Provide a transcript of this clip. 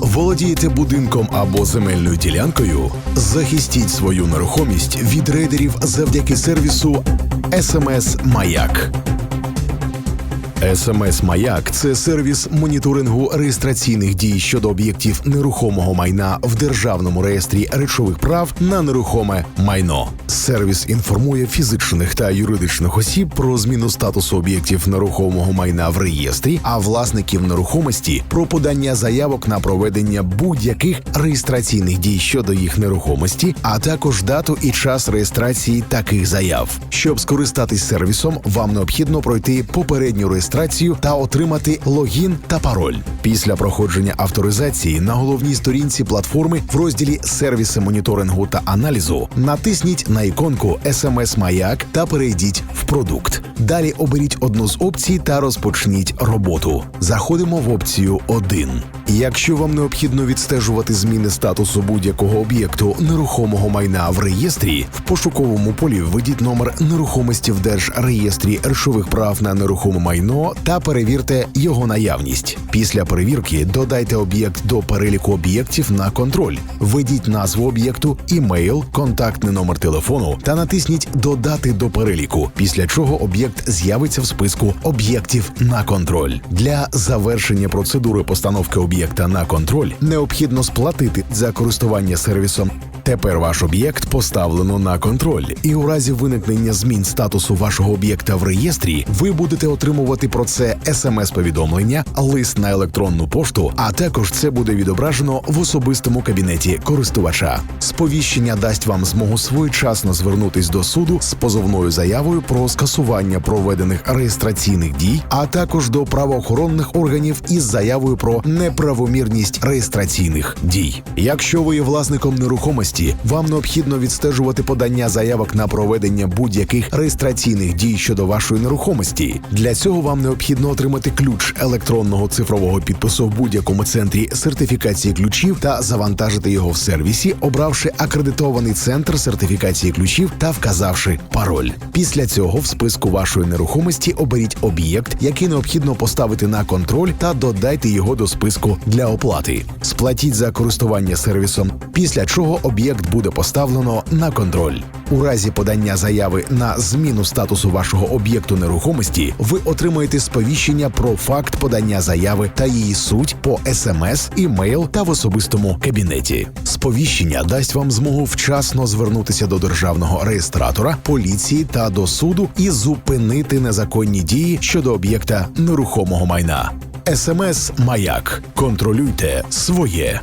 Володієте будинком або земельною ділянкою? Захистіть свою нерухомість від рейдерів завдяки сервісу СМС Маяк. СМС Маяк це сервіс моніторингу реєстраційних дій щодо об'єктів нерухомого майна в державному реєстрі речових прав на нерухоме майно. Сервіс інформує фізичних та юридичних осіб про зміну статусу об'єктів нерухомого майна в реєстрі, а власників нерухомості про подання заявок на проведення будь-яких реєстраційних дій щодо їх нерухомості, а також дату і час реєстрації таких заяв. Щоб скористатись сервісом, вам необхідно пройти попередню реєстрацію та отримати логін та пароль. Після проходження авторизації на головній сторінці платформи в розділі Сервіси моніторингу та аналізу натисніть на іконку SMS Маяк та перейдіть в продукт. Далі оберіть одну з опцій та розпочніть роботу. Заходимо в опцію 1. Якщо вам необхідно відстежувати зміни статусу будь-якого об'єкту нерухомого майна в реєстрі, в пошуковому полі введіть номер нерухомості в держреєстрі речових прав на нерухоме майно та перевірте його наявність. Після перевірки додайте об'єкт до переліку об'єктів на контроль. Введіть назву об'єкту, імейл, контактний номер телефону та натисніть Додати до переліку, після чого об'єкт з'явиться в списку об'єктів на контроль. Для завершення процедури постановки об'єкта на контроль необхідно сплатити за користування сервісом. Тепер ваш об'єкт поставлено на контроль, і у разі виникнення змін статусу вашого об'єкта в реєстрі ви будете отримувати про це смс-повідомлення, лист на електронну пошту, а також це буде відображено в особистому кабінеті користувача. Сповіщення дасть вам змогу своєчасно звернутись до суду з позовною заявою про скасування проведених реєстраційних дій, а також до правоохоронних органів із заявою про неправомірність реєстраційних дій. Якщо ви є власником нерухомості, вам необхідно відстежувати подання заявок на проведення будь-яких реєстраційних дій щодо вашої нерухомості. Для цього вам необхідно отримати ключ електронного цифрового підпису в будь-якому центрі сертифікації ключів та завантажити його в сервісі, обравши акредитований центр сертифікації ключів та вказавши пароль. Після цього в списку вашої нерухомості оберіть об'єкт, який необхідно поставити на контроль, та додайте його до списку для оплати. Сплатіть за користування сервісом, після чого об'єкт буде поставлено на контроль. У разі подання заяви на зміну статусу вашого об'єкту нерухомості, ви отримаєте сповіщення про факт подання заяви та її суть по смс, імейл та в особистому кабінеті. Сповіщення дасть вам змогу вчасно звернутися до державного реєстратора, поліції та до суду і зупинити незаконні дії щодо об'єкта нерухомого майна. СМС Маяк. Контролюйте своє.